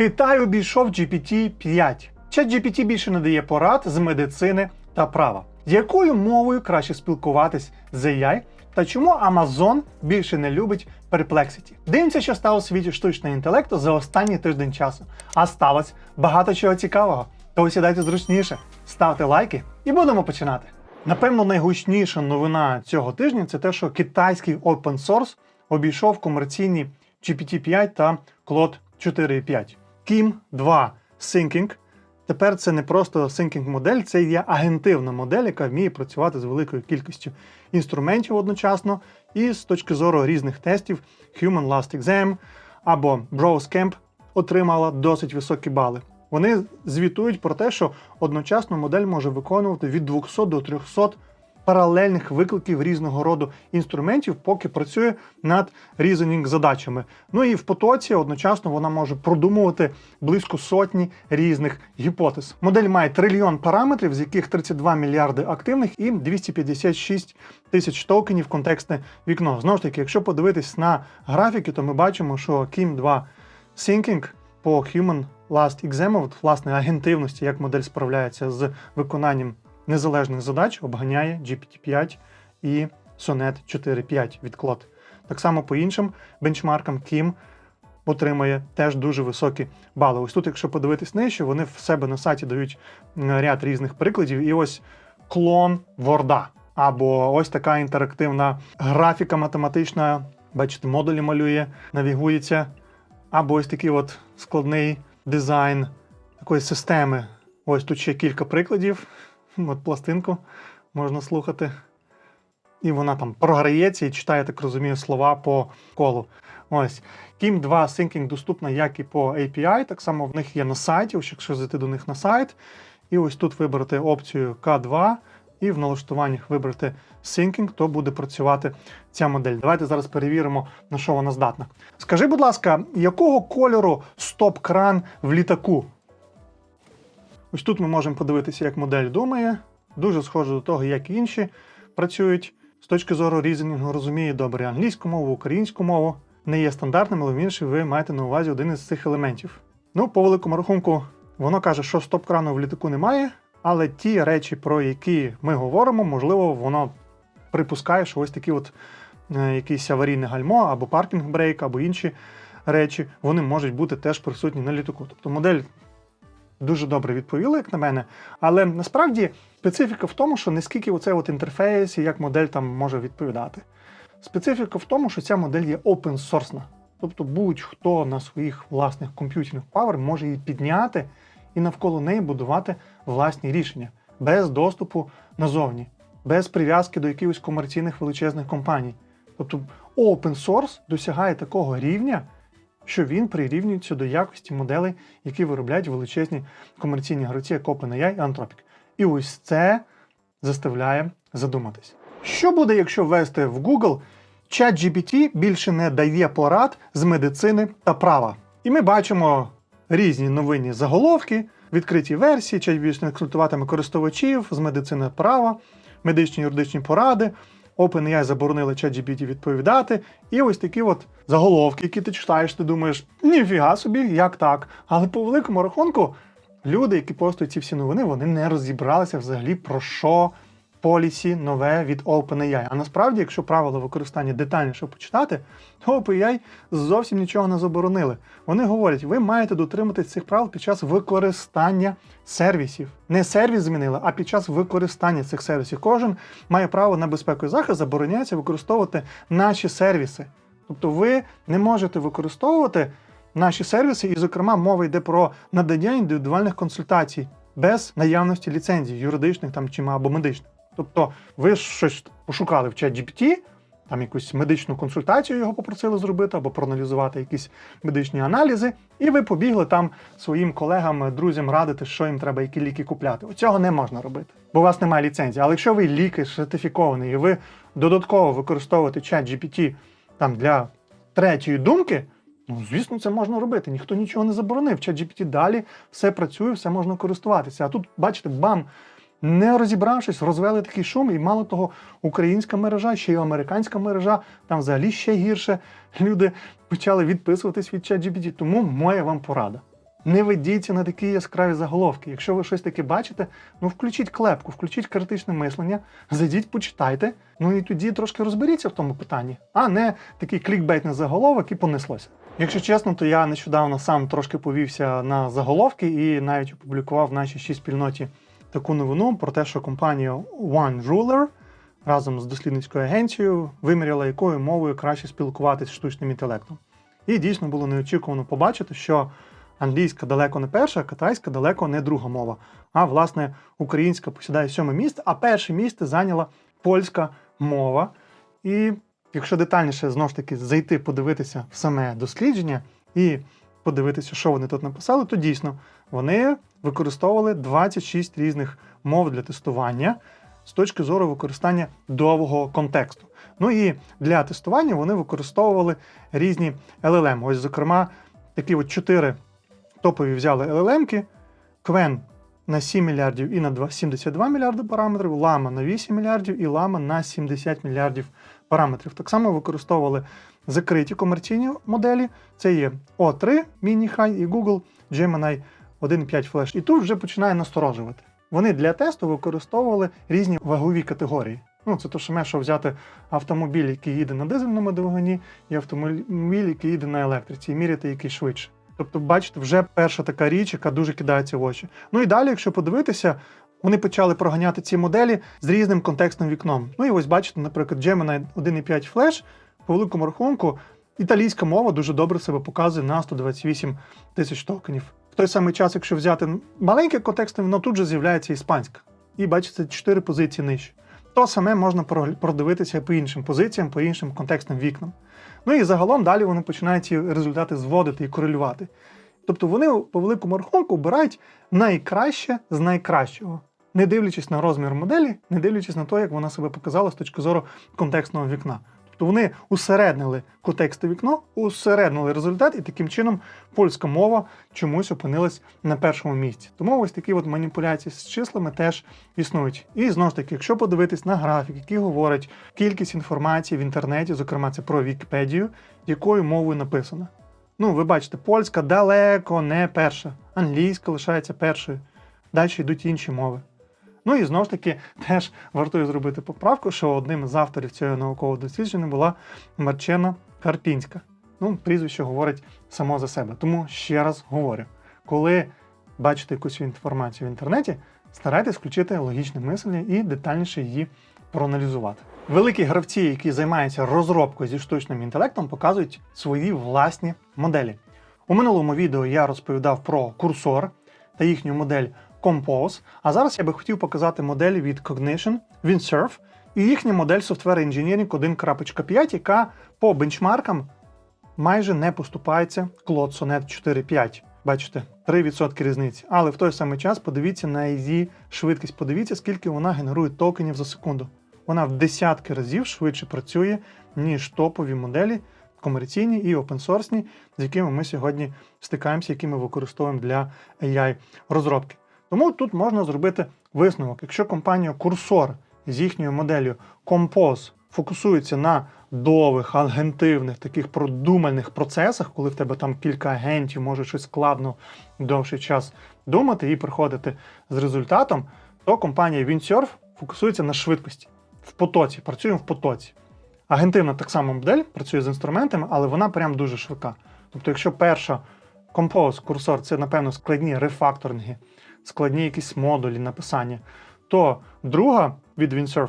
Китай обійшов GPT-5. ChatGPT більше не дає порад з медицини та права. Якою мовою краще спілкуватись з AI? Та чому Amazon більше не любить Perplexity? Дивимося, що стало у світі штучного інтелекту за останній тиждень часу. А сталося багато чого цікавого. То сідайте зручніше, ставте лайки і будемо починати. Напевно, найгучніша новина цього тижня це те, що китайський open source обійшов комерційні GPT-5 та Claude 4.5. Kim 2 Thinking. Тепер це не просто thinking модель, це є агентивна модель, яка вміє працювати з великою кількістю інструментів одночасно, і з точки зору різних тестів Human Last Exam або Browse отримала досить високі бали. Вони звітують про те, що одночасно модель може виконувати від 200 до 300 паралельних викликів різного роду інструментів, поки працює над reasoning задачами. Ну і в потоці одночасно вона може продумувати близько сотні різних гіпотез. Модель має трильйон параметрів, з яких 32 мільярди активних і 256 тисяч токенів контекстне вікно. Знову ж таки, якщо подивитись на графіки, то ми бачимо, що Kim 2 Thinking по Human Last Exam, власне, агентивності, як модель справляється з виконанням незалежних задач, обганяє GPT-5 і Sonnet 4.5 від Claude. Так само по іншим бенчмаркам Kim отримує теж дуже високі бали. Ось тут, якщо подивитись нижче, вони в себе на сайті дають ряд різних прикладів. І ось клон Word. Або ось така інтерактивна графіка математична. Бачите, модулі малює, навігується. Або ось такий от складний дизайн такої системи. Ось тут ще кілька прикладів. От пластинку можна слухати. І вона там програється і читає, так розумію, слова по колу. Ось. Kim 2 Thinking доступна як і по API, так само в них є на сайті, якщо зайти до них на сайт. І ось тут вибрати опцію K2 і в налаштуваннях вибрати Thinking, то буде працювати ця модель. Давайте зараз перевіримо, на що вона здатна. Скажи, будь ласка, якого кольору стоп-кран в літаку? Ось тут ми можемо подивитися, як модель думає. Дуже схоже до того, як інші працюють. З точки зору різнінгу розуміє добре англійську мову, українську мову. Не є стандартним, але в інший ви маєте на увазі один із цих елементів. Ну, по великому рахунку, воно каже, що стоп-крану в літаку немає, але ті речі, про які ми говоримо, можливо, воно припускає, що ось такі от е, якісь аварійне гальмо, або паркінг брейк, або інші речі, вони можуть бути теж присутні на літаку. Тобто модель дуже добре відповіла, як на мене. Але насправді специфіка в тому, що не скільки оцей от інтерфейс і як модель там може відповідати. Специфіка в тому, що ця модель є open source. Тобто будь-хто на своїх власних комп'ютерних павер може її підняти і навколо неї будувати власні рішення без доступу назовні, без прив'язки до якихось комерційних величезних компаній. Тобто open source досягає такого рівня, що він прирівнюється до якості моделей, які виробляють величезні комерційні гравці, як OpenAI і Anthropic. І ось це заставляє задуматись. Що буде, якщо ввести в Google ChatGPT більше не дає порад з медицини та права? І ми бачимо різні новинні заголовки, відкриті версії, ChatGPT не консультуватиме користувачів з медицини права, медичні юридичні поради. OpenAI заборонили ChatGPT відповідати. І ось такі от заголовки, які ти читаєш, ти думаєш, ніфіга собі, як так? Але по великому рахунку, люди, які постують ці всі новини, вони не розібралися взагалі про що полісі нове від OpenAI. А насправді, якщо правила використання детальніше почитати, то OpenAI зовсім нічого не заборонили. Вони говорять, ви маєте дотриматись цих правил під час використання сервісів. Не сервіс змінили, а під час використання цих сервісів. Кожен має право на безпеку і захист, забороняється використовувати наші сервіси. Тобто ви не можете використовувати наші сервіси, і, зокрема, мова йде про надання індивідуальних консультацій без наявності ліцензій, юридичних там чи або медичних. Тобто, ви щось пошукали в ChatGPT, там якусь медичну консультацію його попросили зробити, або проаналізувати якісь медичні аналізи, і ви побігли там своїм колегам, друзям радити, що їм треба, які ліки купляти. Цього не можна робити, бо у вас немає ліцензії. Але якщо ви ліки сертифікований і ви додатково використовуєте ChatGPT там для третьої думки. Ну, звісно, це можна робити. Ніхто нічого не заборонив. ChatGPT далі все працює, все можна користуватися. А тут, бачите, бам, не розібравшись, розвели такий шум, і мало того, українська мережа, ще й американська мережа, там взагалі ще гірше. Люди почали відписуватись від ChatGPT. Тому моя вам порада. Не ведіться на такі яскраві заголовки. Якщо ви щось таке бачите, ну включіть клепку, включіть критичне мислення, зайдіть, почитайте. Ну і тоді трошки розберіться в тому питанні, а не такий клікбейтний заголовок і понеслося. Якщо чесно, то я нещодавно сам трошки повівся на заголовки і навіть опублікував в нашій спільноті таку новину про те, що компанія One Ruler разом з дослідницькою агенцією виміряла, якою мовою краще спілкуватися з штучним інтелектом. І дійсно було неочікувано побачити, що англійська далеко не перша, а китайська далеко не друга мова. А власне українська посідає сьоме місце, а перше місце зайняла польська мова. І якщо детальніше знову ж таки зайти, подивитися в саме дослідження і подивитися, що вони тут написали, то дійсно вони використовували 26 різних мов для тестування з точки зору використання довгого контексту. Ну і для тестування вони використовували різні LLM. Ось, зокрема, такі от чотири топові взяли LLM-ки, Qwen на 7 мільярдів і на 72 мільярди параметрів, Lama на 8 мільярдів і Lama на 70 мільярдів параметрів. Так само використовували закриті комерційні моделі. Це є O3 Mini High і Google Gemini 1.5 Flash. І тут вже починає насторожувати. Вони для тесту використовували різні вагові категорії. Ну, це то саме, що взяти автомобіль, який їде на дизельному двигуні, і автомобіль, який їде на електриці, і міряти який швидше. Тобто, бачите, вже перша така річ, яка дуже кидається в очі. Ну і далі, якщо подивитися, вони почали проганяти ці моделі з різним контекстним вікном. Ну і ось бачите, наприклад, Gemini 1.5 Flash, по великому рахунку, італійська мова дуже добре себе показує на 128 тисяч токенів. В той самий час, якщо взяти маленьке контекстне вікно, тут же з'являється іспанська. І бачите, 4 позиції нижче. То саме можна продивитися по іншим позиціям, по іншим контекстним вікнам. Ну і загалом далі вони починають ці результати зводити і корелювати. Тобто вони по великому рахунку обирають найкраще з найкращого, не дивлячись на розмір моделі, не дивлячись на те, як вона себе показала з точки зору контекстного вікна. Тобто вони усереднили контекстне вікно, усереднили результат, і таким чином польська мова чомусь опинилась на першому місці. Тому ось такі от маніпуляції з числами теж існують. І знову ж таки, якщо подивитись на графік, який говорить кількість інформації в інтернеті, зокрема це про Вікіпедію, якою мовою написано. Ну, ви бачите, польська далеко не перша, англійська лишається першою. Далі йдуть інші мови. Ну і знову ж таки, теж вартує зробити поправку, що одним з авторів цього наукового дослідження була Марчена Карпінська. Ну, прізвище говорить само за себе. Тому ще раз говорю: коли бачите якусь інформацію в інтернеті, старайтесь включити логічне мислення і детальніше її проаналізувати. Великі гравці, які займаються розробкою зі штучним інтелектом, показують свої власні моделі. У минулому відео я розповідав про курсор та їхню модель Compose, а зараз я би хотів показати моделі від Cognition, Windsurf і їхня модель Software Engineering 1.5, яка по бенчмаркам майже не поступається Claude Sonnet 4.5. Бачите, 3% різниці. Але в той самий час подивіться на її швидкість. Подивіться, скільки вона генерує токенів за секунду. Вона в десятки разів швидше працює, ніж топові моделі, комерційні і опенсорсні, з якими ми сьогодні стикаємося, які ми використовуємо для AI розробки. Тому тут можна зробити висновок. Якщо компанія Cursor з їхньою моделлю Compose фокусується на довгих, агентивних, таких продуманих процесах, коли в тебе там кілька агентів, може щось складно довший час думати і приходити з результатом, то компанія Windsurf фокусується на швидкості в потоці, працюємо в потоці. Агентивна так само модель працює з інструментами, але вона прям дуже швидка. Тобто, якщо перша Compose, курсор це, напевно, складні рефакторинги, складні якісь модулі написання, то друга від Windsurf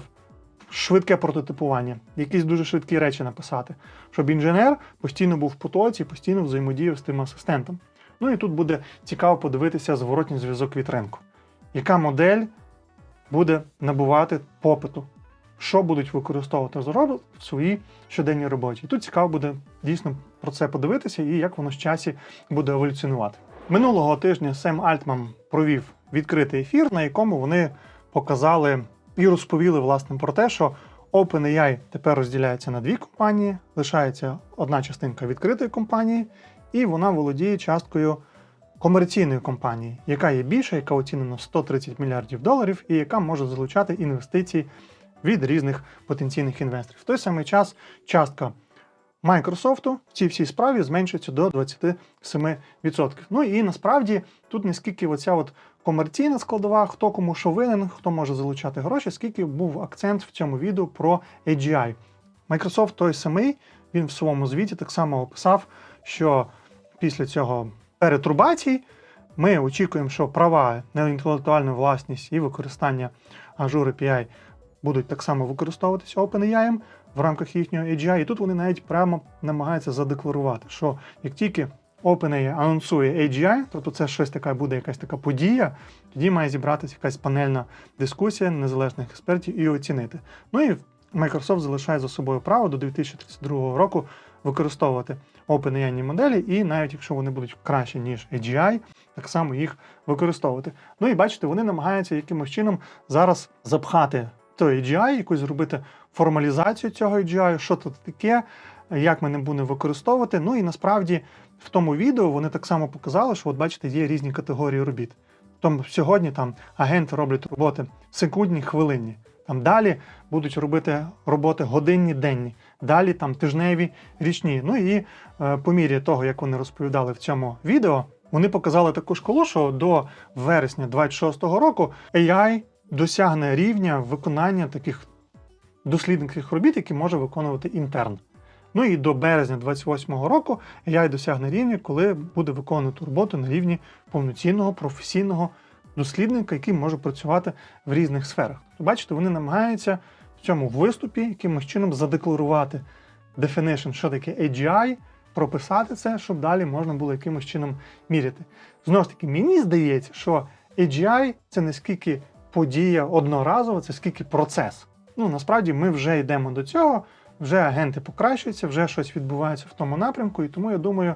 швидке прототипування, якісь дуже швидкі речі написати, щоб інженер постійно був в потоці, постійно взаємодіяв з тим асистентом. Ну і тут буде цікаво подивитися зворотній зв'язок від ринку. Яка модель буде набувати попиту? Що будуть використовувати розробки в своїй щоденній роботі? І тут цікаво буде дійсно про це подивитися і як воно з часі буде еволюціонувати. Минулого тижня Сем Альтман провів відкритий ефір, на якому вони показали і розповіли власне про те, що OpenAI тепер розділяється на дві компанії, лишається одна частинка відкритої компанії, і вона володіє часткою комерційної компанії, яка є більша, яка оцінена в 130 мільярдів доларів, і яка може залучати інвестиції від різних потенційних інвесторів. В той самий час частка Microsoft в цій всій справі зменшується до 27%. Ну і насправді тут не скільки оця от комерційна складова, хто кому що винен, хто може залучати гроші, скільки був акцент в цьому відео про AGI. Microsoft той самий, він в своєму звіті так само описав, що після цього перетрубацій ми очікуємо, що права на інтелектуальну власність і використання Azure API будуть так само використовуватися OpenAI в рамках їхнього AGI. І тут вони навіть прямо намагаються задекларувати, що як тільки OpenAI анонсує AGI, тобто це щось така буде якась така подія, тоді має зібратися якась панельна дискусія незалежних експертів і оцінити. Ну і Microsoft залишає за собою право до 2032 року використовувати OpenAI моделі, і навіть якщо вони будуть краще, ніж AGI, так само їх використовувати. Ну і бачите, вони намагаються якимось чином зараз запхати той AGI, якусь зробити формалізацію цього AGI, що тут таке, як ми не будемо використовувати. Ну і насправді в тому відео вони так само показали, що от бачите, є різні категорії робіт. Тому сьогодні там агенти роблять роботи секундні, хвилинні. Там далі будуть робити роботи годинні, денні, далі там тижневі, річні. Ну і е, по мірі того, як вони розповідали в цьому відео, вони показали таку шкалу, що до вересня 26-го року AI досягне рівня виконання таких дослідницьких робіт, які може виконувати інтерн. Ну і до березня 28-го року AI досягне рівня, коли буде виконувати роботу на рівні повноцінного професійного дослідника, який може працювати в різних сферах. Бачите, вони намагаються в цьому виступі якимось чином задекларувати definition, що таке AGI, прописати це, щоб далі можна було якимось чином міряти. Знову ж таки, мені здається, що AGI це не скільки подія одноразова, це скільки процес. Ну насправді ми вже йдемо до цього, вже агенти покращуються, вже щось відбувається в тому напрямку, і тому я думаю,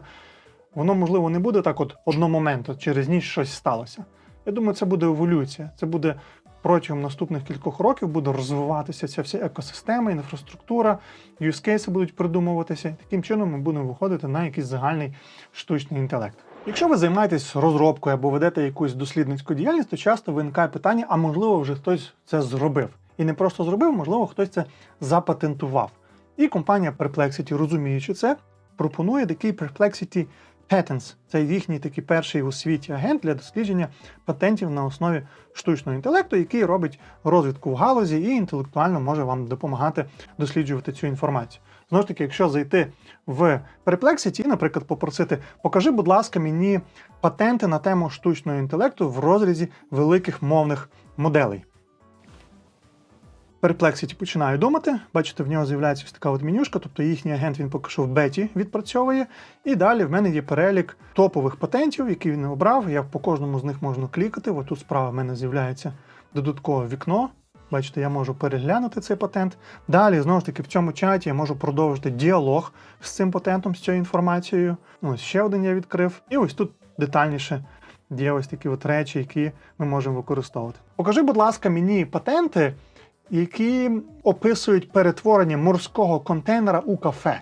воно можливо не буде так, от одномоменту, через ніч щось сталося. Я думаю, це буде еволюція. Це буде протягом наступних кількох років буде розвиватися ця вся екосистема, інфраструктура, юзкейси будуть придумуватися. Таким чином ми будемо виходити на якийсь загальний штучний інтелект. Якщо ви займаєтесь розробкою або ведете якусь дослідницьку діяльність, то часто виникає питання, а можливо, вже хтось це зробив. І не просто зробив, можливо, хтось це запатентував. І компанія Perplexity, розуміючи це, пропонує такий Perplexity Patents. Це їхній такий перший у світі агент для дослідження патентів на основі штучного інтелекту, який робить розвідку в галузі і інтелектуально може вам допомагати досліджувати цю інформацію. Знову ж таки, якщо зайти в Perplexity і, наприклад, попросити, покажи, будь ласка, мені патенти на тему штучного інтелекту в розрізі великих мовних моделей. Perplexity починає думати. Бачите, в нього з'являється ось така от менюшка, тобто їхній агент він поки що в беті відпрацьовує. І далі в мене є перелік топових патентів, які він обрав. Я по кожному з них можу клікати. Ось тут справа в мене з'являється додаткове вікно. Бачите, я можу переглянути цей патент. Далі, знову ж таки, в цьому чаті я можу продовжити діалог з цим патентом, з цією інформацією. Ось ще один я відкрив. І ось тут детальніше є ось такі от речі, які ми можемо використовувати. Покажи, будь ласка, мені патенти які описують перетворення морського контейнера у кафе.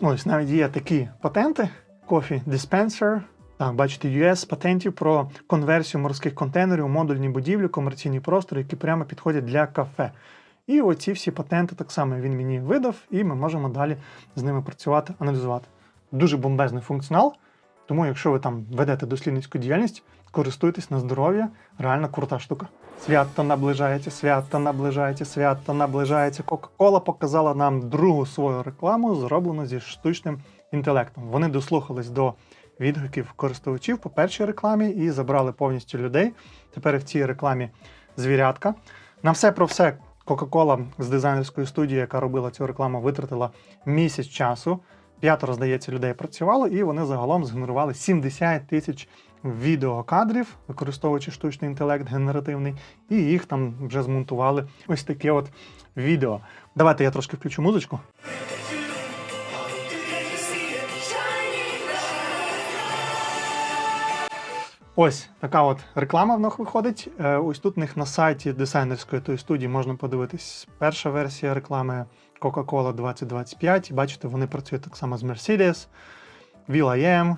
Ось навіть є такі патенти: Coffee Dispenser. Так, бачите, US патентів про конверсію морських контейнерів у модульні будівлі, комерційні простори, які прямо підходять для кафе. І оці всі патенти так само він мені видав, і ми можемо далі з ними працювати, аналізувати. Дуже бомбезний функціонал. Тому, якщо ви там ведете дослідницьку діяльність, користуйтесь на здоров'я, реально крута штука. Свято наближається, свято наближається, свято наближається. Кока-кола показала нам другу свою рекламу, зроблену зі штучним інтелектом. Вони дослухались до відгуків користувачів по першій рекламі і забрали повністю людей. Тепер в цій рекламі звірятка. На все про все Coca-Cola з дизайнерської студії, яка робила цю рекламу, витратила місяць часу. П'ятеро, здається, людей працювало, і вони загалом згенерували 70 тисяч відеокадрів, використовуючи штучний інтелект генеративний, і їх там вже змонтували ось таке от відео. Давайте я трошки включу музичку. Ось така от реклама в них виходить. Е, Ось тут в них на сайті дизайнерської тої студії можна подивитись. Перша версія реклами Coca-Cola 2025. Бачите, вони працюють так само з Mercedes, Will.i.am,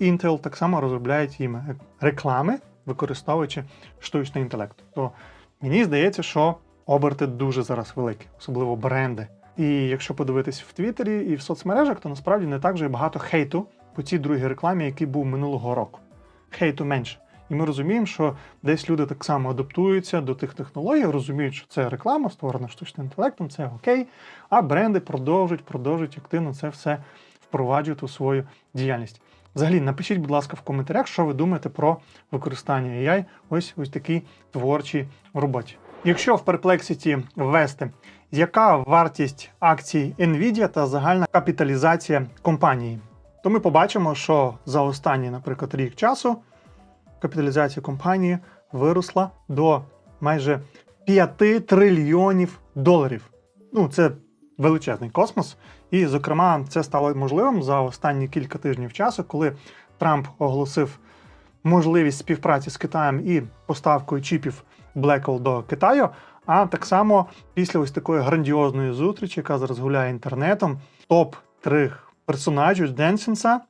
Intel так само розробляють їм реклами, використовуючи штучний інтелект. То мені здається, що оберти дуже зараз великі, особливо бренди. І якщо подивитись в Твіттері і в соцмережах, то насправді не так вже багато хейту по цій другій рекламі, який був минулого року. Хейту менше. І ми розуміємо, що десь люди так само адаптуються до тих технологій, розуміють, що це реклама, створена штучним інтелектом, це окей. А бренди продовжують, продовжують активно це все впроваджувати у свою діяльність. Взагалі, напишіть, будь ласка, в коментарях, що ви думаєте про використання AI ось ось такій творчій роботі. Якщо в Perplexity ввести, яка вартість акцій Nvidia та загальна капіталізація компанії, то ми побачимо, що за останній, наприклад, рік часу капіталізація компанії виросла до майже 5 трильйонів доларів. Ну, це величезний космос. І, зокрема, це стало можливим за останні кілька тижнів часу, коли Трамп оголосив можливість співпраці з Китаєм і поставкою чіпів Blackwell до Китаю. А так само після ось такої грандіозної зустрічі, яка зараз гуляє інтернетом, топ трьох персонажів Денсенса,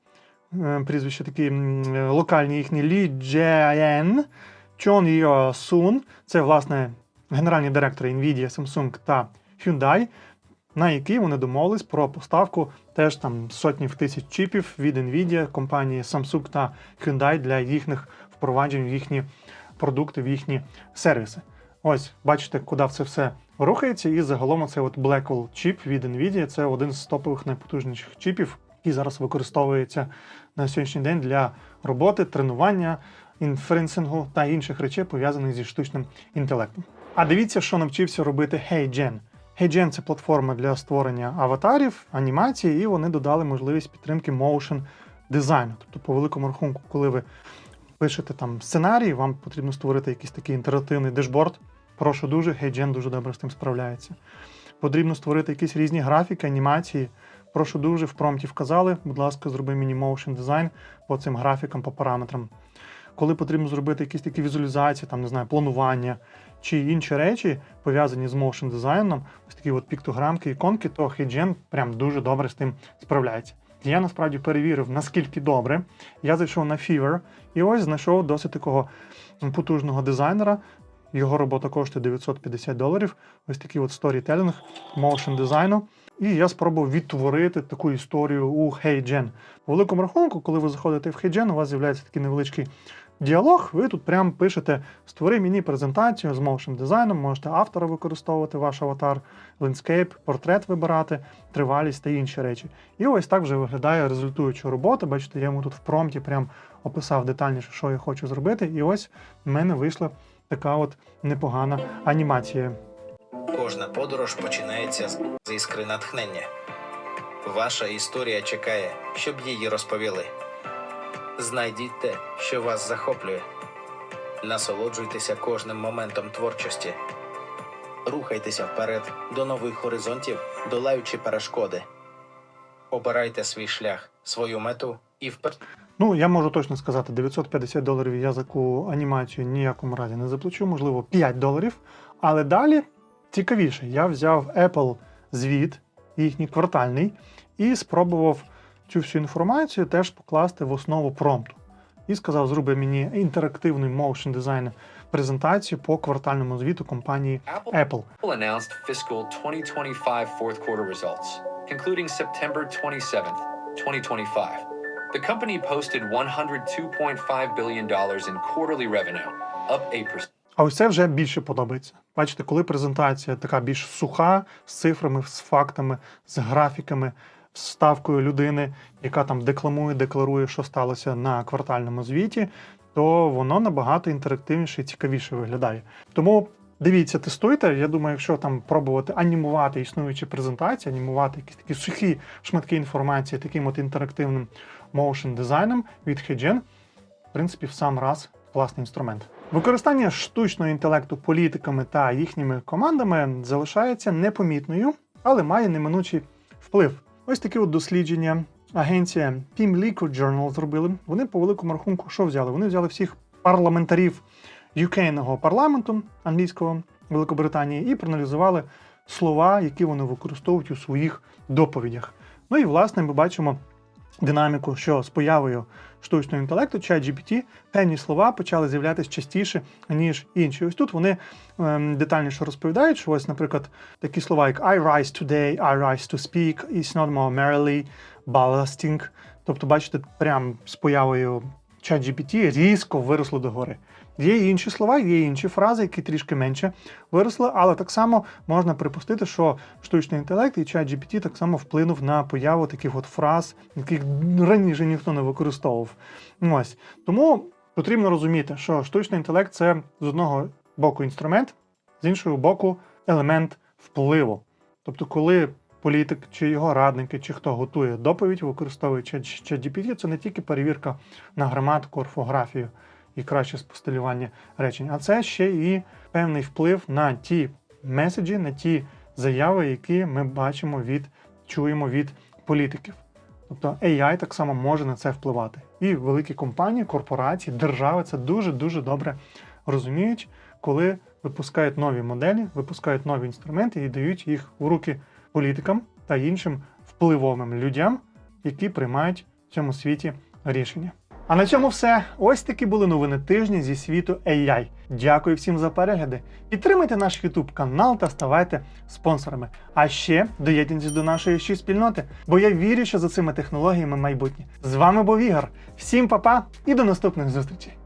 е, прізвище такі е, локальні їхні Лі Джеен, Чон Йо Сун, це власне генеральні директори Nvidia, Samsung та Hyundai, на які вони домовились про поставку теж там сотнів тисяч чіпів від Nvidia, компанії Samsung та Hyundai для їхніх впроваджень в їхні продукти, в їхні сервіси. Ось, бачите, куди це все рухається, і загалом це от Blackwell чіп від Nvidia, це один з топових найпотужніших чіпів, який зараз використовується на сьогоднішній день для роботи, тренування, інференсингу та інших речей, пов'язаних зі штучним інтелектом. А дивіться, що навчився робити HeyGen. HeyGen – це платформа для створення аватарів, анімації, і вони додали можливість підтримки motion дизайну. Тобто, по великому рахунку, коли ви пишете там сценарій, вам потрібно створити якийсь такий інтерактивний дешборд. Прошу дуже, HeyGen дуже добре з тим справляється. Потрібно створити якісь різні графіки, анімації. Прошу дуже, в промпті вказали, будь ласка, зроби мені motion дизайн по цим графікам, по параметрам. Коли потрібно зробити якісь такі візуалізації, там не знаю, планування чи інші речі, пов'язані з motion дизайном, ось такі от піктограмки, іконки, то HeyGen прям дуже добре з тим справляється. Я насправді перевірив, наскільки добре. Я зайшов на Fever і ось знайшов досить такого потужного дизайнера. Його робота коштує 950 доларів. Ось такий от сторітелінг, моушн дизайну. І я спробував відтворити таку історію у HeyGen. По великому рахунку, коли ви заходите в HeyGen, у вас з'являється такий невеличкий діалог. Ви тут прямо пишете: створи мені презентацію з моушн дизайном, можете автора використовувати ваш аватар, лендскейп, портрет вибирати, тривалість та інші речі. І ось так вже виглядає результуюча робота. Бачите, я йому тут в промпті прям описав детальніше, що я хочу зробити. І ось в мене вийшла така от непогана анімація. Кожна подорож починається з іскри натхнення. Ваша історія чекає, щоб її розповіли. Знайдіть те, що вас захоплює. Насолоджуйтеся кожним моментом творчості. Рухайтеся вперед до нових горизонтів, долаючи перешкоди. Обирайте свій шлях, свою мету і вперед. Ну, я можу точно сказати, 950 доларів я за таку анімацію ніякому разі не заплачу, можливо, 5 доларів. Але далі цікавіше, я взяв Apple звіт, їхній квартальний, і спробував цю всю інформацію теж покласти в основу промпту. І сказав, зроби мені інтерактивну motion дизайн презентацію по квартальному звіту компанії Apple Apple. announced fiscal 2025 fourth quarter results, concluding September 27th, 2025. The company posted $102.5 billion in quarterly revenue, up 8%. А ось це вже більше подобається. Бачите, коли презентація така більш суха, з цифрами, з фактами, з графіками, ставкою людини, яка там декламує, декларує, що сталося на квартальному звіті, то воно набагато інтерактивніше і цікавіше виглядає. Тому дивіться, тестуйте. Я думаю, якщо там пробувати анімувати існуючі презентації, анімувати якісь такі сухі шматки інформації таким от інтерактивним моушн дизайном від HeyGen, в принципі, в сам раз класний інструмент. Використання штучного інтелекту політиками та їхніми командами залишається непомітною, але має неминучий вплив. Ось такі от дослідження агенція Team Liquid Journal зробили. Вони по великому рахунку що взяли? Вони взяли всіх парламентарів UK-ного парламенту англійського Великобританії і проаналізували слова, які вони використовують у своїх доповідях. Ну і власне ми бачимо динаміку, що з появою штучного інтелекту, ChatGPT, певні слова почали з'являтися частіше, ніж інші. Ось тут вони ем, детальніше розповідають, що ось, наприклад, такі слова, як I rise today, I rise to speak, it's not more merely, ballasting. Тобто, бачите, прям з появою ChatGPT різко виросло догори. Є і інші слова, є інші фрази, які трішки менше виросли, але так само можна припустити, що штучний інтелект і ChatGPT так само вплинув на появу таких от фраз, яких раніше ніхто не використовував. Ось тому потрібно розуміти, що штучний інтелект це з одного боку інструмент, з іншого боку елемент впливу. Тобто, коли політик чи його радники, чи хто готує доповідь, використовує ChatGPT, це не тільки перевірка на граматику, орфографію і краще спостелювання речень, а це ще і певний вплив на ті меседжі, на ті заяви, які ми бачимо від чуємо від політиків. Тобто AI так само може на це впливати. І великі компанії, корпорації, держави це дуже дуже добре розуміють, коли випускають нові моделі, випускають нові інструменти і дають їх в руки політикам та іншим впливовим людям, які приймають в цьому світі рішення. А на цьому все. Ось такі були новини тижня зі світу AI. Дякую всім за перегляди. Підтримайте наш YouTube канал та ставайте спонсорами. А ще доєднуйтесь до нашої ще спільноти, бо я вірю, що за цими технологіями майбутнє. З вами був Ігор. Всім па-па і до наступних зустрічей!